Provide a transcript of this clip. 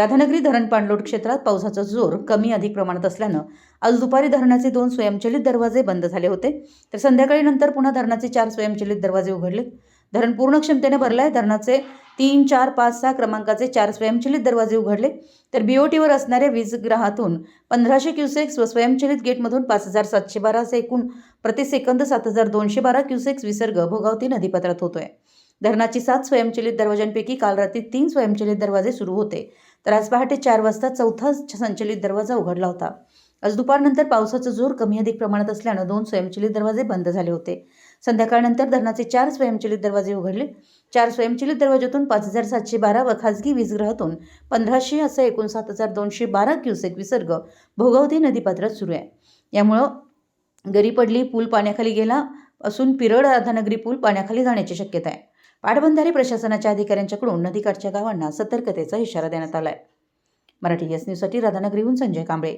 राधानगरी धरण पाणलोट क्षेत्रात पावसाचा जोर कमी अधिक प्रमाणात असल्यानं आज दुपारी धरणाचे दोन स्वयंचलित दरवाजे बंद झाले होते. तर संध्याकाळी नंतर पुन्हा धरणाचे चार स्वयंचलित दरवाजे उघडले. धरण पूर्ण क्षमतेने भरले आहे धरणाचे तीन चार पाच सहा क्रमांकाचे चार स्वयंचलित दरवाजे उघडले. तर बीओटीवर असणाऱ्या वीजग्रहातून पंधराशे क्युसेक्स व स्वयंचलित गेटमधून पाच हजार सातशे बारा असे एकूण प्रति सेकंद सात हजार दोनशे बारा क्युसेक्स विसर्ग भोगावती नदीपात्रात होतोय. धरणाची सात स्वयंचलित दरवाजांपैकी काल रात्री तीन स्वयंचलित दरवाजे सुरू होते. तर आज पहाटे चार वाजता चौथा संचलित दरवाजा उघडला होता. आज दुपारनंतर पावसाचा जोर कमी अधिक प्रमाणात असल्यानं दोन स्वयंचलित दरवाजे बंद झाले होते. संध्याकाळनंतर धरणाचे चार स्वयंचलित दरवाजे उघडले. चार स्वयंचलित दरवाजातून पाच हजार सातशे बारा व खाजगी वीजगृहातून पंधराशे असं एकूण सात हजार दोनशे बारा क्युसेक विसर्ग भोगावती नदीपात्रात सुरू आहे. यामुळं गरी पडली पूल पाण्याखाली गेला असून पिरड राधानगरी पूल पाण्याखाली जाण्याची शक्यता आहे. पाटबंधारे प्रशासनाच्या अधिकाऱ्यांच्याकडून नदीकाठच्या गावांना सतर्कतेचा इशारा देण्यात आला आहे मराठी एस न्यूजसाठी राधानगरीहून संजय कांबळे.